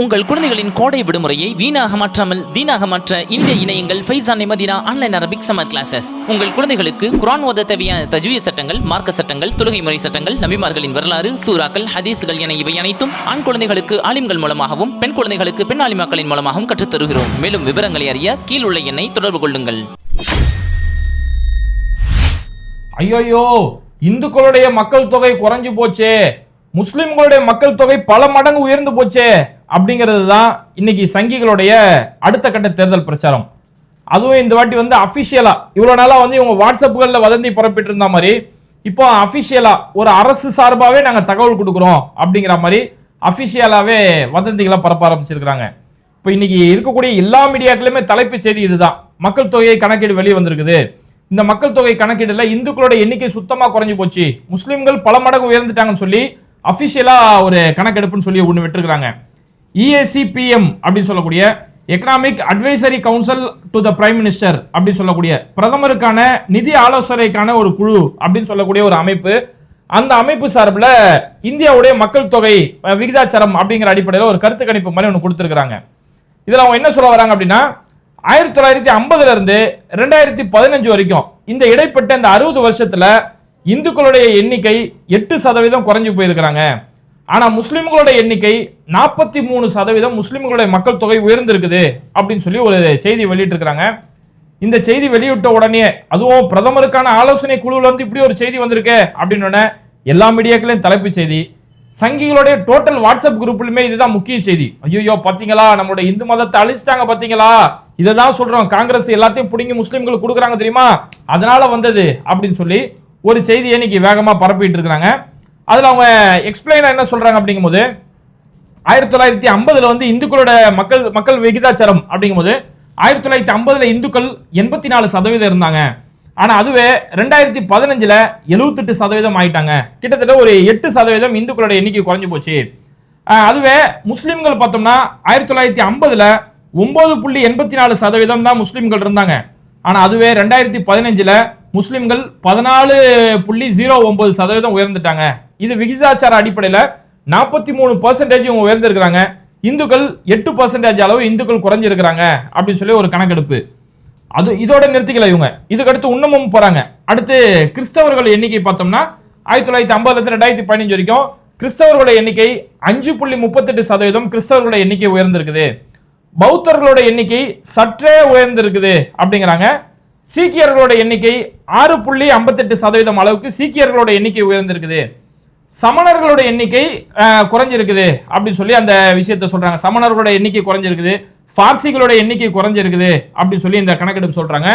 உங்கள் குழந்தைகளின் கோடை விடுமுறையை வீணாக மாற்றாமல் தீனாக மாற்ற இந்திய இணையங்கள் Faizan Madina online Arabic summer classes உங்கள் குழந்தைகளுக்கு குரான் ஓத தேவையான தஜ்வீ சட்டங்கள் மார்க்க சட்டங்கள் தொழுகை முறை சட்டங்கள் நபிமார்களின் வரலாறு சூறாக்கள் ஹதீஸ்கள் என இவை அனைத்தும் ஆண் குழந்தைகளுக்கு ஆலிம்கள் மூலமாகவும் பெண் குழந்தைகளுக்கு பெண் ஆலிமாக்களின் மூலமாகவும் கற்றுத்தருகிறோம். மேலும் விவரங்களை அறிய கீழ் உள்ள எண்ணை தொடர்பு கொள்ளுங்கள். ஐயோயோ இந்துக்களுடைய மக்கள் தொகை குறைஞ்சு போச்சே. முஸ்லிம்களுடைய மக்கள் தொகை பல மடங்கு உயர்ந்து போச்சே. அப்படிங்கிறது தான் இன்னைக்கு சங்கிகளுடைய அடுத்த கட்ட தேர்தல் பிரச்சாரம். அதுவும் இந்த வாட்டி வந்து அஃபிஷியலா இவ்வளோ நாளாக வந்து இவங்க வாட்ஸ்அப்புகளில் வதந்தி பரப்பிட்டு இருந்த மாதிரி இப்போ அஃபிஷியலா ஒரு அரசு சார்பாகவே நாங்கள் தகவல் கொடுக்குறோம் அப்படிங்கிற மாதிரி அஃபிஷியலாகவே வதந்திகளை பரப்ப ஆரம்பிச்சிருக்கிறாங்க. இப்போ இன்னைக்கு இருக்கக்கூடிய எல்லா மீடியாக்களுமே தலைப்பு செய்தி இதுதான். மக்கள் தொகையை கணக்கீடு வெளியே வந்திருக்குது. இந்த மக்கள் தொகை கணக்கீடுல இந்துக்களோட எண்ணிக்கை சுத்தமாக குறைஞ்சி போச்சு. முஸ்லீம்கள் பல மடங்கு உயர்ந்துட்டாங்கன்னு சொல்லி அஃபிஷியலாக ஒரு கணக்கெடுப்புன்னு சொல்லி ஒன்று விட்டுருக்குறாங்க. E A C P M அப்படின்னு சொல்லக்கூடிய economic advisory council to the prime minister அப்படின்னு சொல்லக்கூடிய பிரதமருக்கான நிதி ஆலோசனைக்கான ஒரு குழு அப்படின்னு சொல்லக்கூடிய ஒரு அமைப்பு. அந்த அமைப்பு சார்பில் இந்தியாவுடைய மக்கள் தொகை விகிதாச்சாரம் அப்படிங்கிற அடிப்படையில் ஒரு கருத்து கணிப்பு மாதிரி ஒன்று கொடுத்துருக்குறாங்க. இதில் அவங்க என்ன சொல்ல வராங்க அப்படின்னா ஆயிரத்தி தொள்ளாயிரத்தி ஐம்பதுலேருந்து ரெண்டாயிரத்தி பதினஞ்சு வரைக்கும் இந்த இடைப்பட்ட இந்த அறுபது வருஷத்தில் இந்துக்களுடைய எண்ணிக்கை எட்டு சதவீதம் குறைஞ்சி போயிருக்கிறாங்க. ஆனால் முஸ்லீம்களோட எண்ணிக்கை நாற்பத்தி மூணு சதவீதம் முஸ்லீம்களுடைய மக்கள் தொகை உயர்ந்திருக்குது அப்படின்னு சொல்லி ஒரு செய்தி வெளியிட்டிருக்கிறாங்க. இந்த செய்தி வெளியிட்ட உடனே அதுவும் பிரதமருக்கான ஆலோசனை குழுவில் வந்து இப்படி ஒரு செய்தி வந்திருக்கே அப்படின்னு எல்லா மீடியாக்களையும் தலைப்பு செய்தி. சங்கிகளுடைய டோட்டல் வாட்ஸ்அப் குரூப்லையுமே இதுதான் முக்கிய செய்தி. ஐயோ பார்த்தீங்களா நம்மளுடைய இந்து மதத்தை அழிச்சிட்டாங்க பார்த்தீங்களா இதை தான் சொல்கிறோம் காங்கிரஸ் எல்லாத்தையும் பிடுங்கி முஸ்லீம்களுக்கு கொடுக்குறாங்க தெரியுமா? அதனால வந்தது அப்படின்னு சொல்லி ஒரு செய்தியை இன்னைக்கு வேகமாக பரப்பிட்டு இருக்கிறாங்க. அதில் அவங்க எக்ஸ்பிளைனாக என்ன சொல்றாங்க அப்படிங்கும்போது ஆயிரத்தி தொள்ளாயிரத்தி ஐம்பதில் வந்து இந்துக்களோட மக்கள் மக்கள் விகிதாச்சாரம் அப்படிங்கும்போது ஆயிரத்தி தொள்ளாயிரத்தி ஐம்பதில் இந்துக்கள் எண்பத்தி நாலு சதவீதம் இருந்தாங்க. ஆனால் அதுவே ரெண்டாயிரத்தி பதினஞ்சில் எழுபத்தெட்டு சதவீதம் ஆயிட்டாங்க. கிட்டத்தட்ட ஒரு எட்டு சதவீதம் இந்துக்களோட எண்ணிக்கை குறைஞ்சு போச்சு. அதுவே முஸ்லீம்கள் பார்த்தோம்னா ஆயிரத்தி தொள்ளாயிரத்தி ஐம்பதில் ஒம்பது புள்ளி எண்பத்தி நாலு சதவீதம் தான் முஸ்லீம்கள் இருந்தாங்க. ஆனால் அதுவே ரெண்டாயிரத்தி பதினஞ்சில் முஸ்லீம்கள் பதினாலு புள்ளி ஜீரோ ஒம்பது சதவீதம் உயர்ந்துட்டாங்க. இது விகிதாச்சார அடிப்படையில் நாற்பத்தி மூணு பர்சன்டேஜ் இவங்க உயர்ந்திருக்கிறாங்க. இந்துக்கள் எட்டு பர்சன்டேஜ் அளவு இந்துக்கள் குறைஞ்சிருக்கிறாங்க அப்படின்னு சொல்லி ஒரு கணக்கெடுப்பு. அது இதோட நிறுத்திக்கல இவங்க. இதுக்கு அடுத்து இன்னமும் போறாங்க. அடுத்து கிறிஸ்தவர்கள் எண்ணிக்கை பார்த்தோம்னா ஆயிரத்தி தொள்ளாயிரத்தி ஐம்பதுல இருந்து ரெண்டாயிரத்தி பதினஞ்சு வரைக்கும் கிறிஸ்தவர்களோட எண்ணிக்கை அஞ்சு புள்ளி முப்பத்தெட்டு சதவீதம் கிறிஸ்தவர்களோட எண்ணிக்கை உயர்ந்திருக்குது. பௌத்தர்களோட எண்ணிக்கை சற்றே உயர்ந்திருக்குது அப்படிங்கிறாங்க. சீக்கியர்களோட எண்ணிக்கை ஆறு புள்ளி ஐம்பத்தெட்டு சதவீதம் அளவுக்கு சீக்கியர்களோட எண்ணிக்கை உயர்ந்திருக்குது. சமணர்களோட எண்ணிக்கை குறைஞ்சிருக்குது அப்படின்னு சொல்லி அந்த விஷயத்த சொல்றாங்க. சமணர்களோட எண்ணிக்கை குறைஞ்சிருக்குது. பார்சிகளோட எண்ணிக்கை குறைஞ்சிருக்குது அப்படின்னு சொல்லி இந்த கணக்கெடுப்பு சொல்றாங்க.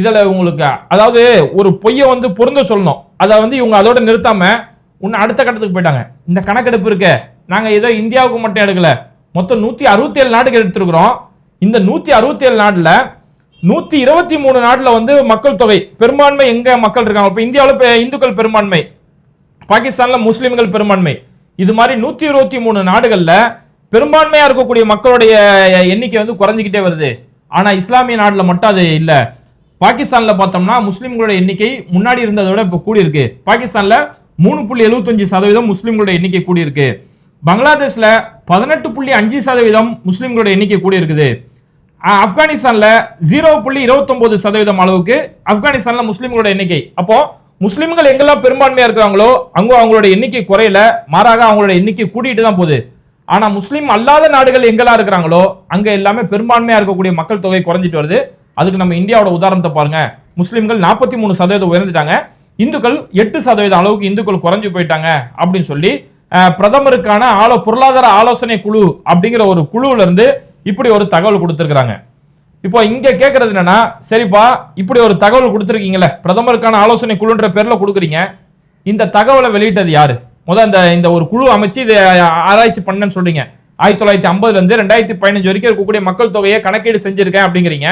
இதில் உங்களுக்கு அதாவது ஒரு பொய்யை வந்து பொருந்த சொல்லணும். அதை வந்து இவங்க அதோட நிறுத்தாம இன்னும் அடுத்த கட்டத்துக்கு போயிட்டாங்க. இந்த கணக்கெடுப்பு இருக்க. நாங்கள் ஏதோ இந்தியாவுக்கு மட்டும் எடுக்கல. மொத்தம் நூற்றி அறுபத்தி ஏழு நாடுகள் எடுத்துருக்குறோம். இந்த நூற்றி அறுபத்தி ஏழு நாட்டில் நூற்றி இருபத்தி மூணு நாட்டில் வந்து மக்கள் தொகை பெரும்பான்மை எங்கே மக்கள் இருக்காங்க? இப்போ இந்தியாவில் இப்போ இந்துக்கள் பெரும்பான்மை. பாகிஸ்தான்ல முஸ்லீம்கள் பெரும்பான்மை. இது மாதிரி நூத்தி இருபத்தி மூணு நாடுகள்ல பெரும்பான்மையா இருக்கக்கூடிய மக்களுடைய எண்ணிக்கை வந்து குறைஞ்சிக்கிட்டே வருது. ஆனா இஸ்லாமிய நாடுல மட்டும் அது இல்ல. பாகிஸ்தான்ல பார்த்தோம்னா முஸ்லீம்களோட எண்ணிக்கை முன்னாடி இருந்ததை விட இப்போ கூடி இருக்கு பாகிஸ்தான்ல மூணு புள்ளி எழுபத்தஞ்சு சதவீதம் முஸ்லீம்களுடைய எண்ணிக்கை கூடி இருக்கு பங்களாதேஷ்ல பதினெட்டு புள்ளி அஞ்சு சதவீதம் முஸ்லீம்களோட எண்ணிக்கை கூடி இருக்குது ஆப்கானிஸ்தான்ல ஜீரோ புள்ளி இருபத்தொன்பது சதவீதம் அளவுக்கு ஆப்கானிஸ்தான்ல முஸ்லீம்களோட எண்ணிக்கை. அப்போ முஸ்லிம்கள் எங்கெல்லாம் பெரும்பான்மையா இருக்கிறாங்களோ அங்க அவங்களோட எண்ணிக்கை குறையல. மாறாக அவங்களோட எண்ணிக்கை கூட்டிட்டு தான் போகுது. ஆனா முஸ்லீம் அல்லாத நாடுகள் எங்கெல்லாம் இருக்கிறாங்களோ அங்க எல்லாமே பெரும்பான்மையா இருக்கக்கூடிய மக்கள் தொகை குறைஞ்சிட்டு வருது. அதுக்கு நம்ம இந்தியாவோட உதாரணத்தை பாருங்க. முஸ்லீம்கள் நாற்பத்தி மூணு சதவீதம் உயர்ந்துட்டாங்க. இந்துக்கள் எட்டு சதவீதம் அளவுக்கு இந்துக்கள் குறைஞ்சு போயிட்டாங்க அப்படின்னு சொல்லி பிரதமருக்கான ஆலோ பொருளாதார ஆலோசனை குழு அப்படிங்கிற ஒரு குழுவுல இருந்து இப்படி ஒரு தகவல் கொடுத்திருக்கிறாங்க. இப்போ இங்க கேட்கறது என்னன்னா சரிப்பா இப்படி ஒரு தகவல் கொடுத்துருக்கீங்களே பிரதமருக்கான ஆலோசனை குழுன்ற பேர்ல கொடுக்குறீங்க. இந்த தகவலை வெளியிட்டது யாரு? முத இந்த இந்த ஒரு குழு அமைச்சு இதை ஆராய்ச்சி பண்ணேன்னு சொல்றீங்க. ஆயிரத்தி தொள்ளாயிரத்தி ஐம்பதுல இருந்து ரெண்டாயிரத்தி பதினஞ்சு வரைக்கும் இருக்கக்கூடிய மக்கள் தொகையை கணக்கீடு செஞ்சிருக்கேன் அப்படிங்கிறீங்க.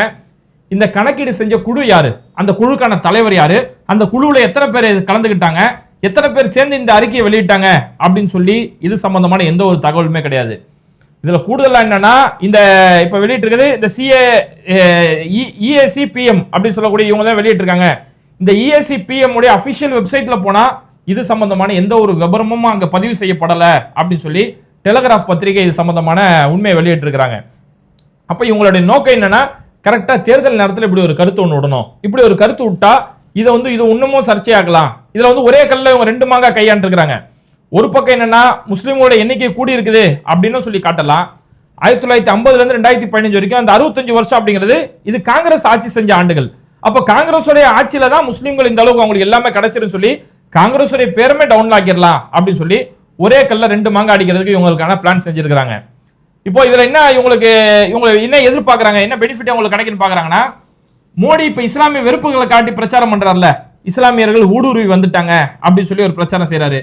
இந்த கணக்கீடு செஞ்ச குழு யாரு? அந்த குழுக்கான தலைவர் யாரு? அந்த குழுவில் எத்தனை பேர் கலந்துக்கிட்டாங்க எத்தனை பேர் சேர்ந்து இந்த அறிக்கையை வெளியிட்டாங்க? அப்படின்னு சொல்லி இது சம்பந்தமான எந்த ஒரு தகவலுமே கிடையாது. இதுல கூடுதலா என்னன்னா இந்த இப்ப வெளியிட்டிருக்கிறது இந்த சிஏ இஏசி பிஎம் e- அப்படின்னு சொல்லக்கூடிய இவங்க தான் வெளியிட்டிருக்காங்க. இந்த இஏசி பிஎம் உடைய அஃபிஷியல் வெப்சைட்டில் போனால் இது சம்பந்தமான எந்த ஒரு விபரமும் அங்கே பதிவு செய்யப்படலை அப்படின்னு சொல்லி டெலகிராஃப் பத்திரிகை இது சம்பந்தமான உண்மையை வெளியிட்டிருக்கிறாங்க. அப்போ இவங்களுடைய நோக்கம் என்னன்னா கரெக்டாக தேர்தல் நேரத்தில் இப்படி ஒரு கருத்து ஒன்று விடணும். இப்படி ஒரு கருத்து விட்டா இதை வந்து இது இன்னமும் சர்ச்சையாக்கலாம். இதில் வந்து ஒரே கல்ல இவங்க ரெண்டு மாங்கா கையாண்டுருக்கிறாங்க. ஒரு பக்கம் என்னன்னா முஸ்லீம்களோட எண்ணிக்கை கூடி இருக்குது அப்படின்னு சொல்லி காட்டலாம். ஆயிரத்தி தொள்ளாயிரத்தி ஐம்பதுலேருந்து ரெண்டாயிரத்தி பதினஞ்சு வரைக்கும் அந்த அறுபத்தஞ்சு வருஷம் அப்படிங்கிறது இது காங்கிரஸ் ஆட்சி செஞ்ச ஆண்டுகள். அப்போ காங்கிரஸுடைய ஆட்சியில் தான் முஸ்லீம்கள் இந்த அளவுக்கு அவங்களுக்கு எல்லாமே கிடைச்சிருன்னு சொல்லி காங்கிரஸுடைய பேருமே டவுன் ஆக்கிடலாம் அப்படின்னு சொல்லி ஒரே கல்ல ரெண்டு மாங்கா அடிக்கிறதுக்கு இவங்களுக்கான பிளான் செஞ்சிருக்காங்க இப்போ இதில் என்ன இவங்களுக்கு இவங்க என்ன எதிர்பார்க்குறாங்க? என்ன பெனிஃபிட் அவங்களுக்கு கிடைக்குன்னு பார்க்குறாங்கன்னா மோடி இப்போ இஸ்லாமிய வெறுப்புகளை காட்டி பிரச்சாரம் பண்ணுறாருல இஸ்லாமியர்கள் ஊடுருவி வந்துட்டாங்க அப்படின்னு சொல்லி ஒரு பிரச்சாரம் செய்கிறாரு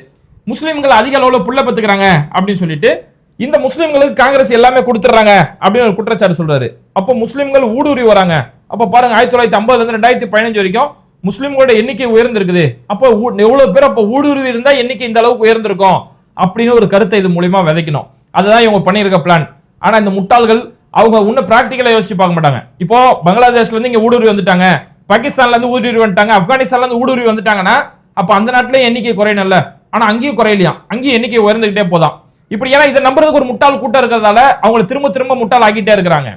முஸ்லீம்கள் அதிக அளவில் புள்ள பத்துக்கிறாங்க அப்படின்னு சொல்லிட்டு இந்த முஸ்லீம்களுக்கு காங்கிரஸ் எல்லாமே கொடுத்துறாங்க அப்படின்னு ஒரு குற்றச்சாட்டு சொல்றாரு. அப்போ முஸ்லீம்கள் ஊடுருவி வராங்க. அப்போ பாருங்க ஆயிரத்தி தொள்ளாயிரத்தி ஐம்பதுல இருந்து ரெண்டாயிரத்தி பதினஞ்சு வரைக்கும் முஸ்லீம்களோட எண்ணிக்கை உயர்ந்திருக்குது. அப்போ ஊ- எவ்வளவு பேர் அப்போ ஊடுருவி இருந்தா எண்ணிக்கை இந்த அளவுக்கு உயர்ந்திருக்கும் அப்படின்னு ஒரு கருத்தை இது மூலியமா விதைக்கணும். அதுதான் இவங்க பண்ணியிருக்க பிளான் ஆனா இந்த முட்டாள்கள் அவங்க இன்னும் பிராக்டிக்கலா யோசிச்சு பார்க்க மாட்டாங்க. இப்போ பங்களாதேஷ்ல இருந்து இங்க ஊடுருவி வந்துட்டாங்க. பாகிஸ்தான்ல இருந்து ஊடுருவி வந்துட்டாங்க. ஆப்கானிஸ்தான்ல இருந்து ஊடுருவி வந்துட்டாங்கன்னா அப்ப அந்த நாட்டிலேயே எண்ணிக்கை குறையணும்ல. ஆனா அங்கேயும் குறையலையாம். அங்கேயும் எண்ணிக்கை உயர்ந்துகிட்டே போதான் இப்படி ஏன்னா இதை நம்புறதுக்கு ஒரு முட்டாள் கூட்டம் இருக்கிறதால அவங்களை திரும்ப திரும்ப முட்டாள் ஆக்கிட்டே இருக்கிறாங்க.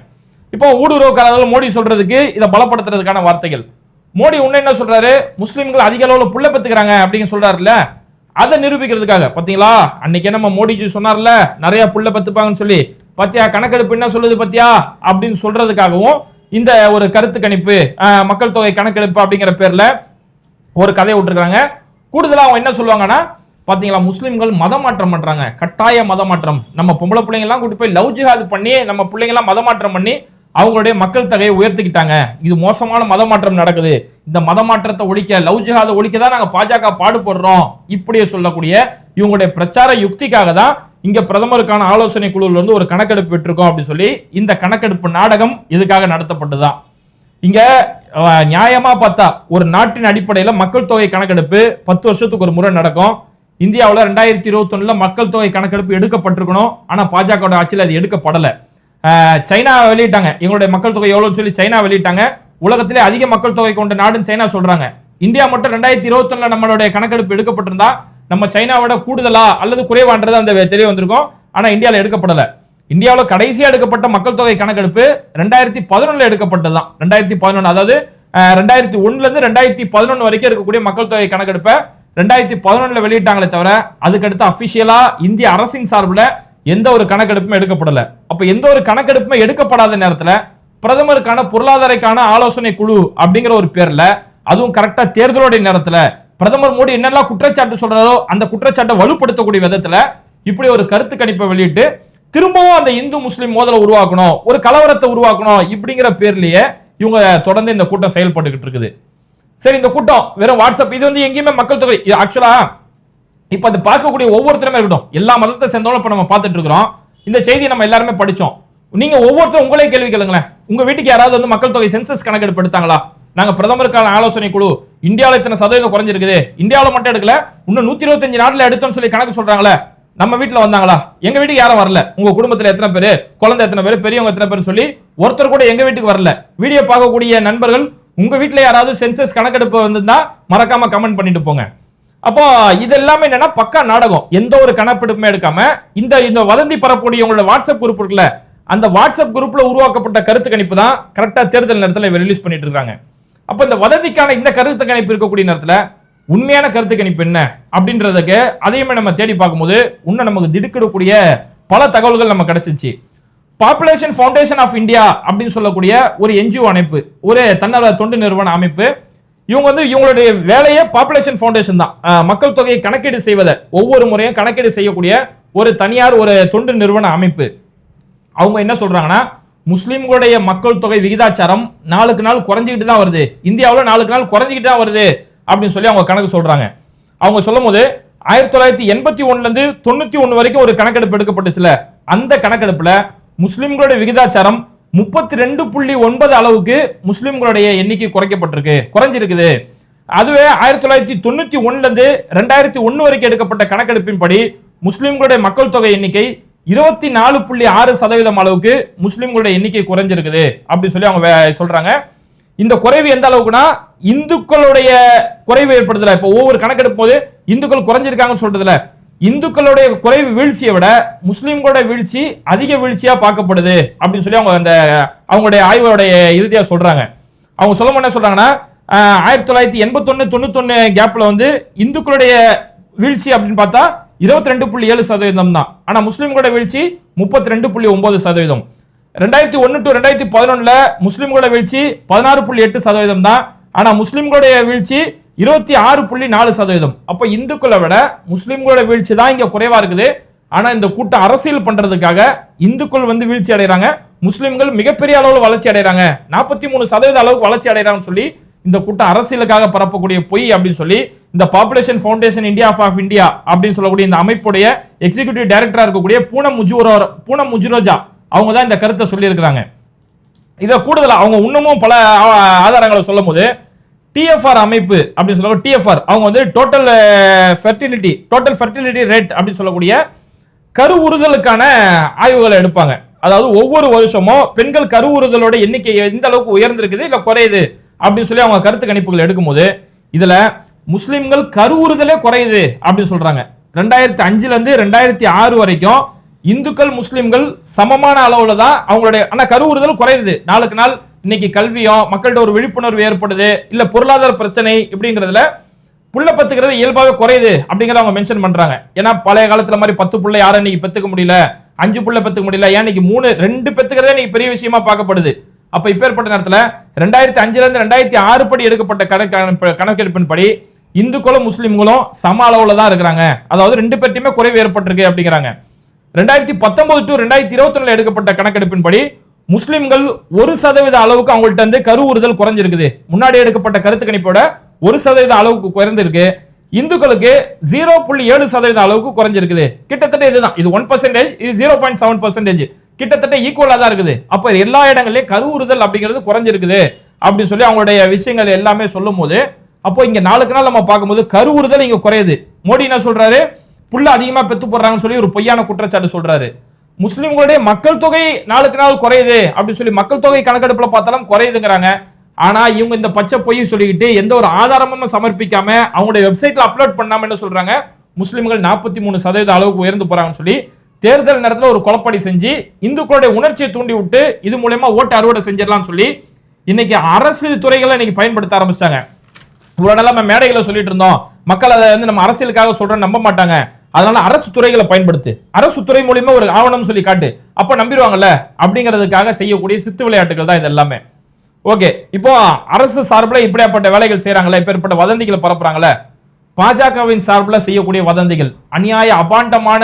இப்போ ஊடுருவக்காரர்கள் மோடி சொல்றதுக்கு இதை பலப்படுத்துறதுக்கான வார்த்தைகள். மோடி உன்ன என்ன சொல்றாரு? முஸ்லீம்கள் அதிக அளவில் புள்ள பெற்றுக்கிறாங்க அப்படின்னு சொல்றாருல்ல? அதை நிரூபிக்கிறதுக்காக. பார்த்தீங்களா அன்னைக்கு நம்ம மோடிஜி சொன்னார்ல? நிறைய புள்ள பத்துப்பாங்கன்னு சொல்லி. பத்தியா கணக்கெடுப்பு என்ன சொல்லுது பத்தியா? அப்படின்னு சொல்றதுக்காகவும் இந்த ஒரு கருத்து கணிப்பு மக்கள் தொகை கணக்கெடுப்பு அப்படிங்கிற பேர்ல ஒரு கதையை விட்டுருக்காங்க. கூடுதலாக அவங்க என்ன சொல்லுவாங்கன்னா பார்த்தீங்களா முஸ்லீம்கள் மதம் மாற்றம் பண்ணுறாங்க கட்டாய மதம் மாற்றம் நம்ம பொம்பளை பிள்ளைங்க எல்லாம் கூட்டி போய் லவ் ஜிஹாது பண்ணி நம்ம பிள்ளைங்க மத மதம் மாற்றம் பண்ணி அவங்களுடைய மக்கள் தொகையை உயர்த்திக்கிட்டாங்க. இது மோசமான மத மாற்றம் நடக்குது. இந்த மத மாற்றத்தை ஒழிக்க லவ் ஜிஹாதை ஒழிக்க தான் நாங்கள் பாஜக பாடுபடுறோம். இப்படியே சொல்லக்கூடிய இவங்களுடைய பிரச்சார யுக்திக்காக தான் இங்க பிரதமருக்கான ஆலோசனை குழுவில் இருந்து ஒரு கணக்கெடுப்பு விட்டுருக்கோம் அப்படின்னு சொல்லி இந்த கணக்கெடுப்பு நாடகம் இதுக்காக நடத்தப்பட்டதுதான் இங்க நியாயமா பார்த்தா ஒரு நாட்டின் அடிப்படையில் மக்கள் தொகை கணக்கெடுப்பு பத்து வருஷத்துக்கு ஒரு முறை நடக்கும். இந்தியாவில் ரெண்டாயிரத்தி இருபத்தொன்னில் மக்கள் தொகை கணக்கெடுப்பு எடுக்கப்பட்டிருக்கணும். ஆனால் பாஜக ஆட்சியில் அது எடுக்கப்படலை. சைனா வெளியிட்டாங்க. எங்களுடைய மக்கள் தொகை எவ்வளோன்னு சொல்லி சைனா வெளியிட்டாங்க. உலகத்திலே அதிக மக்கள் தொகை கொண்ட நாடுன்னு சைனா சொல்கிறாங்க இந்தியா மட்டும் ரெண்டாயிரத்தி இருபத்தொன்னில் நம்மளுடைய கணக்கெடுப்பு எடுக்கப்பட்டிருந்தா நம்ம சைனாவோட கூடுதலா அல்லது குறைவான்றது அந்த தெரிய வந்திருக்கும். ஆனால் இந்தியாவில் எடுக்கப்படலை. இந்தியாவில் கடைசியாக எடுக்கப்பட்ட மக்கள் தொகை கணக்கெடுப்பு ரெண்டாயிரத்தி பதினொன்னுல எடுக்கப்பட்டதுதான். ரெண்டாயிரத்தி பதினொன்று அதாவது ரெண்டாயிரத்தி ஒன்றுலேருந்து ரெண்டாயிரத்தி பதினொன்று வரைக்கும் இருக்கக்கூடிய மக்கள் தொகை கணக்கெடுப்பை ரெண்டாயிரத்தி பதினொன்றில் வெளியிட்டாங்களே தவிர அதுக்கடுத்து அஃபிஷியலாக இந்திய அரசின் சார்பில் எந்த ஒரு கணக்கெடுப்புமே எடுக்கப்படலை. அப்போ எந்த ஒரு கணக்கெடுப்புமே எடுக்கப்படாத நேரத்தில் பிரதமருக்கான பொருளாதாரக்கான ஆலோசனை குழு அப்படிங்கிற ஒரு பேரில் அதுவும் கரெக்டாக தேர்தலோடைய நேரத்தில் பிரதமர் மோடி என்னெல்லாம் குற்றச்சாட்டு சொல்றாரோ அந்த குற்றச்சாட்டை வலுப்படுத்தக்கூடிய விதத்தில் இப்படி ஒரு கருத்து கணிப்பை வெளியிட்டு திரும்பவும் அந்த இந்து முஸ்லீம் மோதலை உருவாக்கணும் ஒரு கலவரத்தை உருவாக்கணும் இப்படிங்கிற பேர்லயே இவங்க தொடர்ந்து இந்த கூட்டம் செயல்பட்டுக்கிட்டு இருக்குது. சரி இந்த கூட்டம் வெறும் வாட்ஸ்அப் இது வந்து எங்கேயுமே மக்கள் தொகை. ஆக்சுவலா இப்ப அது பார்க்கக்கூடிய ஒவ்வொருத்தருமே இருக்கட்டும் எல்லா மதத்தை சேர்ந்தவங்களும் இப்ப நம்ம பார்த்துட்டு இருக்கிறோம். இந்த செய்தியை நம்ம எல்லாருமே படிச்சோம். நீங்க ஒவ்வொருத்தரும் உங்களே கேள்வி கேளுங்களேன். உங்க வீட்டுக்கு யாராவது வந்து மக்கள் தொகை சென்சஸ் கணக்கெடுப்பு எடுத்தாங்களா நாங்க பிரதமருக்கான ஆலோசனை குழு இந்தியாவில் இத்தனை சதவீதம் குறைஞ்சிருக்குது. இந்தியாவில் மட்டும் எடுக்கல இன்னும் நூத்தி இருபத்தஞ்சு நாட்டில் எடுத்தோம்னு சொல்லி கணக்கு சொல்றாங்களே நம்ம வீட்டில் வந்தாங்களா? எங்க வீட்டுக்கு யாரும் வரல. உங்க குடும்பத்துல எத்தனை பேர்? குழந்தை எத்தனை பேர்? பெரியவங்க எத்தனை பேர் சொல்லி ஒருத்தர் கூட எங்க வீட்டுக்கு வரல. வீடியோ பார்க்கக்கூடிய நண்பர்கள் உங்க வீட்டில் யாராவது சென்சஸ் கணக்கெடுப்பு வந்திருந்தா மறக்காம கமெண்ட் பண்ணிட்டு போங்க. அப்போ இது எல்லாமே என்னன்னா பக்கா நாடகம். எந்த ஒரு கணப்பெடுப்புமே எடுக்காம இந்த இந்த வதந்தி பரப்பக்கூடிய உங்களோட வாட்ஸ்அப் குரூப் இருக்குல்ல அந்த வாட்ஸ்அப் குரூப்ல உருவாக்கப்பட்ட கருத்து கணிப்பு தான் கரெக்டா தேர்தல் நேரத்தில் ரிலீஸ் பண்ணிட்டு இருக்காங்க. அப்போ இந்த வதந்திக்கான இந்த கருத்து கணிப்பு இருக்கக்கூடிய நேரத்தில் உண்மையான கருத்து கணிப்பு என்ன அப்படின்றதுக்கு அதையுமே நம்ம தேடி பார்க்கும்போது இன்னும் நமக்கு திடுக்கிடக்கூடிய பல தகவல்கள் நம்ம கிடைச்சிச்சு. பாப்புலேஷன் ஃபவுண்டேஷன் ஆஃப் இந்தியா அப்படின்னு சொல்லக்கூடிய ஒரு என்ஜிஓ அமைப்பு ஒரு தன்னார்வ தொண்டு நிறுவன அமைப்பு. இவங்க வந்து இவங்களுடைய வேலையே பாப்புலேஷன் ஃபவுண்டேஷன் தான். மக்கள் தொகையை கணக்கீடு செய்வதை ஒவ்வொரு முறையும் கணக்கீடு செய்யக்கூடிய ஒரு தனியார் ஒரு தொண்டு நிறுவன அமைப்பு. அவங்க என்ன சொல்றாங்கன்னா முஸ்லீம்களுடைய மக்கள் தொகை விகிதாச்சாரம் நாளுக்கு நாள் குறைஞ்சிக்கிட்டு தான் வருது. இந்தியாவில் நாளுக்கு நாள் குறைஞ்சிக்கிட்டு தான் வருது அப்படின்னு சொல்லி அவங்க கணக்கு சொல்றாங்க. அவங்க சொல்லும் போது ஆயிரத்தி தொள்ளாயிரத்தி எண்பத்தி ஒண்ணுல இருந்து தொண்ணூத்தி வரைக்கும் ஒரு கணக்கெடுப்பு எடுக்கப்பட்டுச்சுல. அந்த கணக்கெடுப்புல முஸ்லிம்களுடைய விகிதாச்சாரம் முப்பத்தி ரெண்டு புள்ளி ஒன்பது அளவுக்கு முஸ்லிம்களுடைய எண்ணிக்கை குறைக்கப்பட்டிருக்கு குறைஞ்சிருக்குது. அதுவே ஆயிரத்தி தொள்ளாயிரத்தி தொண்ணூத்தி ஒன்றுலேருந்து இருந்து ரெண்டாயிரத்தி ஒன்று வரைக்கும் எடுக்கப்பட்ட கணக்கெடுப்பின்படி முஸ்லிம்களுடைய மக்கள் தொகை எண்ணிக்கை இருபத்தி நாலு புள்ளி ஆறு சதவீதம் அளவுக்கு முஸ்லிம்களுடைய எண்ணிக்கை குறைஞ்சிருக்குது அப்படின்னு சொல்லி அவங்க வே- சொல்றாங்க. இந்த குறைவு எந்த அளவுக்குனா இந்துக்களுடைய குறைவு ஏற்படுதுல இப்போ ஒவ்வொரு கணக்கெடுக்கும் போது இந்துக்கள் குறைஞ்சிருக்காங்கன்னு சொல்றதுல. இந்துக்களுடைய குறைவு வீழ்ச்சியை விட முஸ்லீம்களுடைய வீழ்ச்சி அதிக வீழ்ச்சியா பார்க்கப்படுது அப்படின்னு சொல்லி அவங்க அந்த அவங்களுடைய ஆய்வோடைய இறுதியாக சொல்றாங்க. அவங்க சொல்ல என்ன சொல்றாங்கன்னா ஆயிரத்தி தொள்ளாயிரத்தி எண்பத்தொன்னு தொண்ணூத்தொன்னு கேப்ல வந்து இந்துக்களுடைய வீழ்ச்சி அப்படின்னு பார்த்தா இருபத்தி ரெண்டு புள்ளி ஏழு சதவீதம் தான். ஆனா முஸ்லீம்களோட வீழ்ச்சி முப்பத்தி ரெண்டு புள்ளி ஒன்பது சதவீதம். ரெண்டாயிரத்தி ஒன்னு டு ரெண்டாயிரத்தி பதினொன்னுல முஸ்லீம்களோட வீழ்ச்சி பதினாறு புள்ளி எட்டு சதவீதம் தான். ஆனா முஸ்லீம்களுடைய வீழ்ச்சி இருபத்தி ஆறு புள்ளி நாலு சதவீதம். அப்ப இந்துக்களை விட முஸ்லிம்களோட வீழ்ச்சி தான் இங்க குறைவா இருக்குது. ஆனா இந்த கூட்டம் அரசியல் பண்றதுக்காக இந்துக்கள் வந்து வீழ்ச்சி அடைறாங்க. முஸ்லிம்கள் மிகப்பெரிய அளவில் வளர்ச்சி அடைறாங்க. நாற்பத்தி மூணு சதவீத அளவுக்கு வளர்ச்சி அடைறாங்கன்னு சொல்லி இந்த கூட்டம் அரசியலுக்காக பரப்பக்கூடிய பொய் அப்படின்னு சொல்லி இந்த population foundation India of India அப்படின்னு சொல்லக்கூடிய இந்த அமைப்புடைய எக்ஸிகூட்டிவ் டைரக்டரா இருக்கக்கூடிய பூனம் முஜுரோ பூனம் முஜுரோஜா அவங்க தான் இந்த கருத்தை சொல்லியிருக்கிறாங்க. இதை கூடுதலா அவங்க இன்னமும் பல ஆ- ஆதாரங்களை சொல்லும் போது டிஎஃப்ஆர் அமைப்பு அப்படின்னு சொல்ல டிஎஃப்ஆர் அவங்க வந்து total fertility total fertility rate அப்படின்னு சொல்லக்கூடிய கருவுறுதலுக்கான ஆய்வுகளை எடுப்பாங்க. அதாவது ஒவ்வொரு வருஷமும் பெண்கள் கருவுறுதலோட எண்ணிக்கை எந்த அளவுக்கு உயர்ந்திருக்குது இல்லை குறையுது அப்படின்னு சொல்லி அவங்க கருத்து கணிப்புகள் எடுக்கும்போது இதில் முஸ்லீம்கள் கரு கருவுறுதலே குறையுது அப்படின்னு சொல்கிறாங்க ரெண்டாயிரத்தி அஞ்சுலேருந்து ரெண்டாயிரத்தி ஆறு வரைக்கும் இந்துக்கள் முஸ்லீம்கள் சமமான அளவில் தான் அவங்களுடைய ஆனா கருவுறுதல் குறையுது. நாளுக்கு நாள் இன்னைக்கு கல்வியும் மக்கள்கிட்ட ஒரு விழிப்புணர்வு ஏற்படுது இல்ல பொருளாதார பிரச்சனை இப்படிங்கிறதுல புள்ள பத்துக்கிறது இயல்பாகவே குறையுது அப்படிங்கறத அவங்க மென்ஷன் பண்றாங்க. ஏன்னா பழைய காலத்துல மாதிரி பத்து புள்ள யாரும் இன்னைக்கு பெத்துக்க முடியல அஞ்சு புள்ள பெத்துக்க முடியல ஏன் இன்னைக்கு மூணு ரெண்டு பெத்துக்கிறதே இன்னைக்கு பெரிய விஷயமா பார்க்கப்படுது. அப்ப இப்பேற்பட்ட நேரத்துல ரெண்டாயிரத்தி அஞ்சுல இருந்து ரெண்டாயிரத்தி ஆறு படி எடுக்கப்பட்ட கணக்கு கணக்கெடுப்பின்படி இந்துக்களும் முஸ்லீம்களும் சம அளவுல தான் இருக்கிறாங்க. அதாவது ரெண்டு பேர்ட்டையுமே குறைவு ஏற்பட்டிருக்கு அப்படிங்கிறாங்க. ரெண்டாயிரத்தி பத்தொன்பது டு ரெண்டாயிரத்தி இருபத்தி எடுக்கப்பட்ட கணக்கெடுப்பின்படி முஸ்லிம்கள் ஒரு சதவீத அளவுக்கு அவங்கள்ட்ட இருந்து கருவுறுதல் குறைஞ்சிருக்குது. முன்னாடி எடுக்கப்பட்ட கருத்து கணிப்போட ஒரு சதவீத அளவுக்கு குறைந்திருக்கு. இந்துக்களுக்கு ஜீரோ புள்ளி ஏழு சதவீத அளவுக்கு குறைஞ்சிருக்குது. கிட்டத்தட்ட இதுதான். இது ஒன் பர்சன்டேஜ் இது ஜீரோ பாயிண்ட் செவன் பர்சன்டேஜ் கிட்டத்தட்ட ஈக்குவலா தான் இருக்குது. அப்ப எல்லா இடங்கள்லையும் கருவுறுதல் அப்படிங்கிறது குறைஞ்சிருக்குது. அப்படின்னு சொல்லி அவங்களுடைய விஷயங்கள் எல்லாமே சொல்லும் போது அப்போ இங்க நாளுக்கு நாள் நம்ம பார்க்கும்போது கருவுறுதல் இங்க குறையுது. மோடி என்ன சொல்றாரு? புள்ள அதிகமா பெத்து போடுறாங்கன்னு சொல்லி ஒரு பொய்யான குற்றச்சாட்டு சொல்றாரு. முஸ்லிம்களுடைய மக்கள் தொகை நாளுக்கு நாள் குறையுது அப்படின்னு சொல்லி மக்கள் தொகை கணக்கெடுப்பில் பார்த்தாலும் குறையுதுங்கிறாங்க. ஆனால் இவங்க இந்த பச்சை பொய் சொல்லிக்கிட்டு எந்த ஒரு ஆதாரமும் சமர்ப்பிக்காம அவங்களுடைய வெப்சைட்ல அப்லோட் பண்ணாம என்ன சொல்றாங்க? முஸ்லீம்கள் நாற்பத்தி மூணு சதவீத அளவுக்கு உயர்ந்து போறாங்கன்னு சொல்லி தேர்தல் நேரத்தில் ஒரு குழப்படி செஞ்சு இந்துக்களுடைய உணர்ச்சியை தூண்டி விட்டு இது மூலயமா ஓட்டு அறுவடை செஞ்சிடலாம்னு சொல்லி இன்னைக்கு அரசு துறைகளை இன்னைக்கு பயன்படுத்த ஆரம்பிச்சிட்டாங்க. இவ்வளோ நாளா நம்ம மேடைகளை சொல்லிட்டு இருந்தோம். மக்கள் அதை வந்து நம்ம அரசியலுக்காக சொல்றோம் நம்ப மாட்டாங்க. அதனால அரசு துறைகளை பயன்படுத்து. அரசு துறை மூலியமா ஒரு ஆவணம் சொல்லி காட்டு. அப்ப நம்பிடுவாங்கல்ல? அப்படிங்கிறதுக்காக செய்யக்கூடிய சித்து விளையாட்டுகள் தான் இது எல்லாமே ஓகே இப்போ அரசு சார்பில் இப்படியாப்பட்ட வேலைகள் செய்யறாங்களே இப்பேற்பட்ட வதந்திகளை பரப்புறாங்களே? பாஜகவின் சார்பில் செய்யக்கூடிய வதந்திகள் அநியாய அபாண்டமான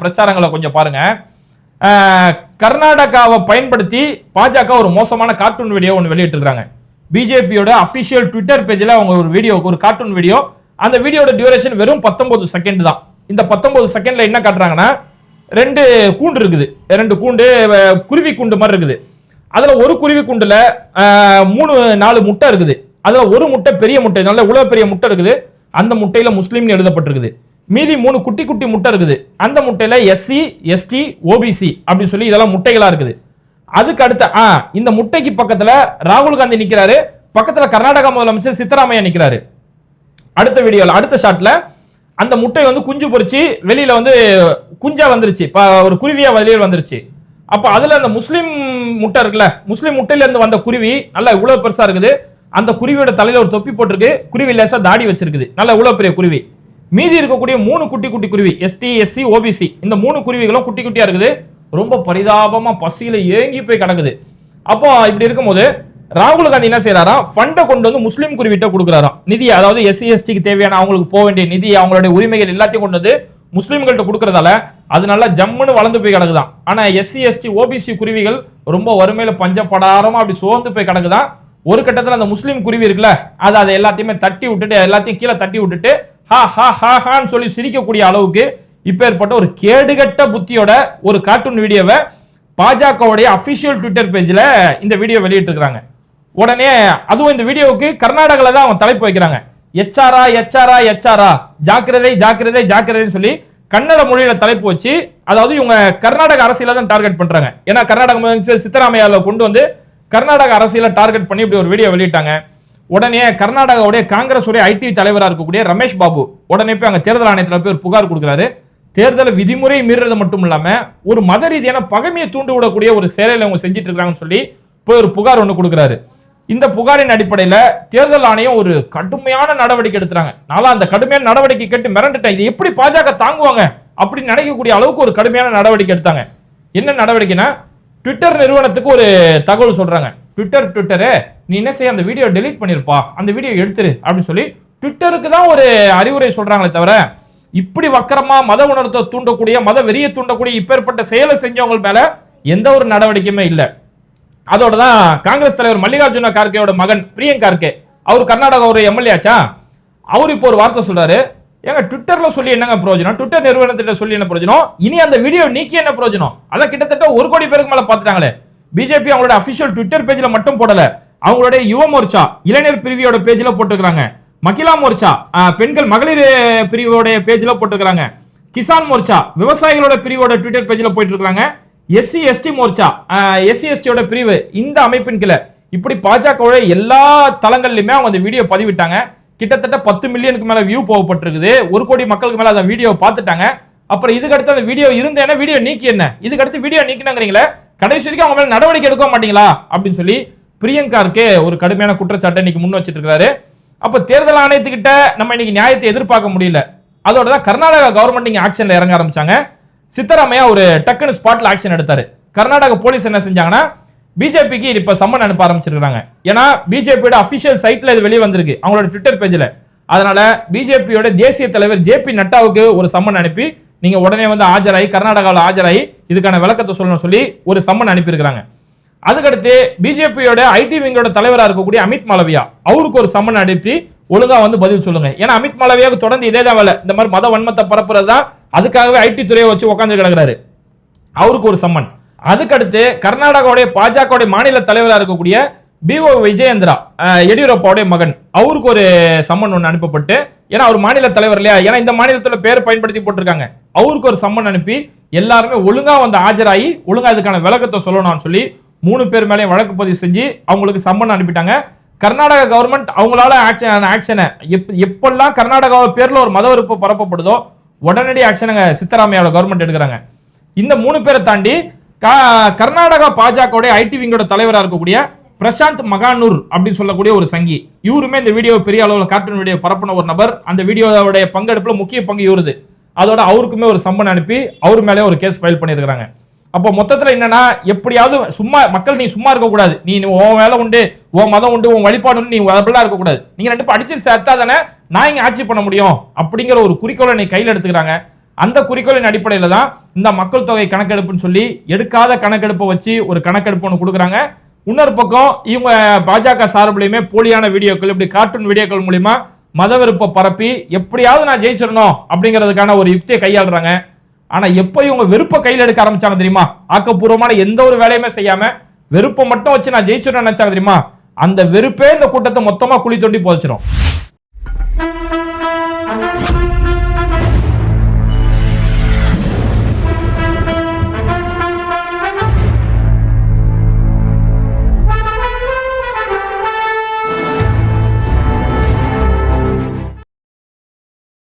பிரச்சாரங்களை கொஞ்சம் பாருங்க. கர்நாடகாவை பயன்படுத்தி பாஜக ஒரு மோசமான கார்ட்டூன் வீடியோ ஒன்று வெளியிட்டிருக்காங்க பிஜேபியோட அஃபிஷியல் ட்விட்டர் பேஜில் அவங்க ஒரு வீடியோ ஒரு கார்ட்டூன் வீடியோ அந்த வீடியோட டியூரேஷன் வெறும் 19 செகண்ட் தான். இந்த 19 செகண்ட்ல என்ன காட்டுறாங்கன்னா ரெண்டு கூண்டு இருக்குது. ரெண்டு கூண்டு குருவி கூண்டு மாதிரி இருக்குது. அதுல ஒரு குருவி கூண்டுல மூணு நாலு முட்டை இருக்குது. அதுல ஒரு முட்டை பெரிய முட்டை நல்ல உலக பெரிய முட்டை இருக்குது. அந்த முட்டையில முஸ்லீம்னு எழுதப்பட்டிருக்குது. மீதி மூணு குட்டி குட்டி முட்டை இருக்குது. அந்த முட்டையில எஸ்சி எஸ்டி ஓபிசி அப்படின்னு சொல்லி இதெல்லாம் முட்டைகளா இருக்குது. அதுக்கு அடுத்த ஆ இந்த முட்டைக்கு பக்கத்துல ராகுல் காந்தி நிக்கிறாரு. பக்கத்துல கர்நாடகா முதலமைச்சர் சித்தராமையா நிக்கிறாரு. அடுத்த வீடியோல அடுத்த ஷாட்ல அந்த முட்டை வந்து குஞ்சு பொரிச்சு வெளியில வந்து குஞ்சா வந்துருச்சு. ஒரு குருவியா வெளியில் வந்துருச்சு. அப்ப அதுல அந்த முஸ்லீம் முட்டை இருக்குல்ல முஸ்லீம் முட்டையில இருந்து வந்த குருவி நல்லா இவ்வளவு பெருசா இருக்குது. அந்த குருவியோட தலையில ஒரு தொப்பி போட்டிருக்கு. குருவி லேசா தாடி வச்சிருக்குது. நல்லா இவ்வளவு பெரிய குருவி. மீதி இருக்கக்கூடிய மூணு குட்டி குட்டி குருவி எஸ்டி எஸ்சி ஓபிசி இந்த மூணு குருவிகளும் குட்டி குட்டியா இருக்குது. ரொம்ப பரிதாபமா பசியில ஏங்கி போய் கிடக்குது. அப்போ இப்படி இருக்கும்போது ராகுல் காந்தி என்ன செய்யறாராம் ஃபண்டை கொண்டு வந்து முஸ்லீம் குறிவிட்ட கொடுக்குறாராம். நிதி அதாவது எஸ்சி எஸ்டிக்கு தேவையான அவங்களுக்கு போக வேண்டிய நிதி அவங்களுடைய உரிமைகள் எல்லாத்தையும் கொண்டு வந்து முஸ்லீம்கள்ட்ட கொடுக்கறதால அது நல்லா ஜம்முன்னு வளர்ந்து போய் கிடக்குதான் ஆனா எஸ்சி எஸ்டி ஓபிசி குருவிகள் ரொம்ப வறுமையில பஞ்சப்படாரமா அப்படி சோர்ந்து போய் கிடக்குதான் ஒரு கட்டத்துல அந்த முஸ்லீம் குருவி இருக்குல்ல அது அதை எல்லாத்தையுமே தட்டி விட்டுட்டு எல்லாத்தையும் கீழே தட்டி விட்டுட்டு ஹா ஹா ஹா ஹான்னு சொல்லி சிரிக்கக்கூடிய அளவுக்கு இப்பேற்பட்ட ஒரு கேடுகட்ட புத்தியோட ஒரு கார்ட்டூன் வீடியோவை பாஜகவுடைய அபிஷியல் ட்விட்டர் பேஜ்ல இந்த வீடியோ வெளியிட்டிருக்காங்க உடனே அதுவும் இந்த வீடியோவுக்கு கர்நாடகாவில் தான் அவங்க தலைப்பு வைக்கிறாங்க. எச்ஆரா எச்ஆரா எச்ஆரா ஜாக்கிரதை ஜாக்கிரதை ஜாக்கிரதைன்னு சொல்லி கன்னட மொழியில தலைப்பு வச்சு அதாவது இவங்க கர்நாடக அரசியல தான் டார்கெட் பண்றாங்க. ஏன்னா கர்நாடக முதலமைச்சர் சித்தராமையால கொண்டு வந்து கர்நாடக அரசியல டார்கெட் பண்ணி இப்படி ஒரு வீடியோ வெளியிட்டாங்க. உடனே கர்நாடகாவுடைய காங்கிரஸ் உடைய ஐடி தலைவராக இருக்கக்கூடிய ரமேஷ் பாபு உடனே போய் அங்க தேர்தல் ஆணையத்தில் போய் ஒரு புகார் கொடுக்குறாரு. தேர்தல் விதிமுறை மீறுறது மட்டும் இல்லாம ஒரு மத ரீதியான பகமையை தூண்டி விடக்கூடிய ஒரு செயலை அவங்க செஞ்சுட்டு இருக்காங்கன்னு சொல்லி போய் ஒரு புகார் ஒன்று கொடுக்குறாரு. இந்த புகாரின் அடிப்படையில் தேர்தல் ஆணையம் ஒரு கடுமையான நடவடிக்கை எடுத்துறாங்க நான்லாம் அந்த கடுமையான நடவடிக்கை கேட்டு மிரண்டுட்டேன். இது எப்படி பாஜக தாங்குவாங்க அப்படின்னு நினைக்கக்கூடிய அளவுக்கு ஒரு கடுமையான நடவடிக்கை எடுத்தாங்க. என்ன நடவடிக்கைனா ட்விட்டர் நிறுவனத்துக்கு ஒரு தகவல் சொல்றாங்க. ட்விட்டர் ட்விட்டரு நீ என்ன செய்ய அந்த வீடியோ டெலீட் பண்ணியிருப்பா அந்த வீடியோ எடுத்துரு அப்படின்னு சொல்லி ட்விட்டருக்கு தான் ஒரு அறிவுரை சொல்றாங்களே தவிர இப்படி வக்கரமா மத உணர்த்தை தூண்டக்கூடிய மத வெறியை தூண்டக்கூடிய இப்பேற்பட்ட செயலை செஞ்சவங்க மேல எந்த ஒரு நடவடிக்கையுமே இல்லை. அதோட தான் காங்கிரஸ் தலைவர் மல்லிகார்ஜுன கார்கேயோட மகன் பிரியங்க் கார்கே. அவர் கர்நாடகா ஒரு எம்எல்ஏ ஆச்சா? அவர் இப்போ ஒரு வார்த்தை சொல்றாரு. ஏங்க ட்விட்டர்ல சொல்லி என்னங்க பிரயோஜனம்? ட்விட்டர் நிறுவனத்திட்ட சொல்லி என்ன பிரயோஜனம்? இனி அந்த வீடியோ நீக்கி என்ன பிரயோஜனம்? அதான் கிட்டத்தட்ட ஒரு கோடி பேருக்கு மேல பாத்துட்டாங்களே பிஜேபி அவங்களோட அபிஷியல் ட்விட்டர் பேஜ்ல மட்டும் போடல. அவங்களுடைய யுவ மோர்ச்சா இளைஞர் பிரிவியோட பேஜ்ல போட்டுக்கிறாங்க மகிழா மோர்ச்சா பெண்கள் மகளிர் பிரிவோட பேஜ்ல போட்டுக்கிறாங்க கிசான் மோர்ச்சா விவசாயிகளோட பிரிவோட ட்விட்டர் பேஜ்ல போயிட்டு இருக்காங்க. எஸ்சி எஸ்டி மோர்ச்சா எஸ்சி எஸ்டியோட பிரிவு இந்த அமைப்பின் கீழே. இப்படி பாஜகவுடைய எல்லா தளங்கள்லையுமே அவங்க அந்த வீடியோ பதிவிட்டாங்க. கிட்டத்தட்ட பத்து மில்லியனுக்கு மேல வியூ போகப்பட்டிருக்குது. ஒரு கோடி மக்களுக்கு மேல அந்த வீடியோ பார்த்துட்டாங்க. அப்புறம் இதுக்கு அடுத்து அந்த வீடியோ இருந்தேன்னா வீடியோ நீக்கி என்ன? இதுக்கு அடுத்து வீடியோ நீக்கினாங்கிறீங்களே? கடைசி வரைக்கும் அவங்க மேல நடவடிக்கை எடுக்க மாட்டீங்களா? அப்படின்னு சொல்லி பிரியங்காருக்கு ஒரு கடுமையான குற்றச்சாட்டை இன்னைக்கு முன் வச்சிட்டு இருக்காரு அப்ப தேர்தல் ஆணையத்துக்கிட்ட நம்ம இன்னைக்கு நியாயத்தை எதிர்பார்க்க முடியல. அதோட தான் கர்நாடகா கவர்மெண்ட் இங்க ஆக்ஷன்ல இறங்க ஆரம்பிச்சாங்க. சித்தராமையா ஒரு டக்குன்னு ஸ்பாட்ல ஆக்ஷன் எடுத்தாரு. கர்நாடக போலீஸ் என்ன செஞ்சாங்கன்னா பிஜேபிக்கு இப்ப சம்மன் அனுப்ப ஆரம்பிச்சிருக்காங்க ஏன்னா பிஜேபியோட அபிஷியல் சைட்ல இது வெளியே வந்திருக்கு அவங்களோட ட்விட்டர் பேஜ்ல அதனால பிஜேபியோட தேசிய தலைவர் ஜே பி நட்டாவுக்கு ஒரு சம்மன் அனுப்பி நீங்க உடனே வந்து ஆஜராகி கர்நாடகாவில் ஆஜராகி இதுக்கான விளக்கத்தை சொல்லணும்னு சொல்லி ஒரு சம்மன் அனுப்பியிருக்கிறாங்க. அதுக்கடுத்து பிஜேபியோட ஐடி விங்கோட தலைவராக இருக்கக்கூடிய அமித் மாலவியா அவருக்கு ஒரு சம்மன் அனுப்பி ஒழுங்கா வந்து பதில் சொல்லுங்க. ஏன்னா அமித் மாலவியாவுக்கு தொடர்ந்து இதே தான் வேலை. இந்த மாதிரி மத வன்மத்தை பரப்புறது தான் அதுக்காகவே ஐடி துறையை வச்சு உட்காந்து கிடக்குறாரு. அவருக்கு ஒரு சம்மன். அதுக்கடுத்து கர்நாடகாவுடைய பாஜகவுடைய மாநில தலைவராக இருக்கக்கூடிய பிஓ விஜயேந்திரா எடியூரப்பாவுடைய மகன். அவருக்கு ஒரு சம்மன் ஒன்று அனுப்பப்பட்டு ஏன்னா அவர் மாநில தலைவர் இல்லையா? ஏன்னா இந்த மாநிலத்தில் பேர் பயன்படுத்தி போட்டிருக்காங்க. அவருக்கு ஒரு சம்மன் அனுப்பி எல்லாருமே ஒழுங்காக வந்து ஆஜராகி ஒழுங்காக இதுக்கான விளக்கத்தை சொல்லணும்னு சொல்லி மூணு பேர் மேலேயும் வழக்கு பதிவு செஞ்சு அவங்களுக்கு சம்மன் அனுப்பிட்டாங்க. கர்நாடக கவர்மெண்ட் அவங்களால ஆக்ஷன் ஆக்ஷனை எப் எப்பெல்லாம் கர்நாடகாவை பேரில் ஒரு மத வெறுப்பு பரப்பப்படுதோ உடனடி ஆக்ஷனுங்க சித்தராமையாவோட கவர்மெண்ட் எடுக்கிறாங்க. இந்த மூணு பேரை தாண்டி கர்நாடகா பாஜகவுடைய ஐடி விங்கோட தலைவராக இருக்கக்கூடிய பிரசாந்த் மகானூர் அப்படின்னு சொல்லக்கூடிய ஒரு சங்கி. இவருமே இந்த வீடியோ பெரிய அளவில் கார்ட்டூன் வீடியோ பரப்பின ஒரு நபர். அந்த வீடியோவுடைய பங்கெடுப்பில் முக்கிய பங்கு இவருது. அதோட அவருக்குமே ஒரு சம்மன் அனுப்பி அவர் மேலே ஒரு கேஸ் ஃபைல் பண்ணியிருக்கிறாங்க. அப்போ மொத்தத்தில் என்னன்னா எப்படியாவது சும்மா மக்கள் நீ சும்மா இருக்கக்கூடாது. நீ நீ உன் வேலை உண்டு உன் மதம் உண்டு உன் வழிபாடு நீ அதெல்லாம் இருக்கக்கூடாது. நீங்கள் ரெண்டு அடிச்சு சேர்த்தா தானே நான் இங்கே ஆட்சி பண்ண முடியும்? அப்படிங்கிற ஒரு குறிக்கோளை நீ கையில் எடுத்துக்கிறாங்க. அந்த குறிக்கோளின் அடிப்படையில் தான் இந்த மக்கள் தொகை கணக்கெடுப்புன்னு சொல்லி எடுக்காத கணக்கெடுப்பை வச்சு ஒரு கணக்கெடுப்பு ஒன்று கொடுக்குறாங்க. இன்னொரு பக்கம் இவங்க பாஜக சார்பிலையுமே போலியான வீடியோக்கள் இப்படி கார்ட்டூன் வீடியோக்கள் மூலிமா மத வெறுப்பை பரப்பி எப்படியாவது நான் ஜெயிச்சிடணும் அப்படிங்கிறதுக்கான ஒரு யுக்தியை கையாளுறாங்க. ஆனா எப்போ இவங்க வெறுப்பை கையில் எடுக்க ஆரம்பிச்சாங்க தெரியுமா? ஆக்கப்பூர்வமான எந்த ஒரு வேலையுமே செய்யாம வெறுப்பை மட்டும் வச்சு நான் ஜெயிச்சிடணும் நினைச்சாங்க தெரியுமா? அந்த வெறுப்பே இந்த கூட்டத்தை மொத்தமா குழி தோண்டி போதச்சிடும்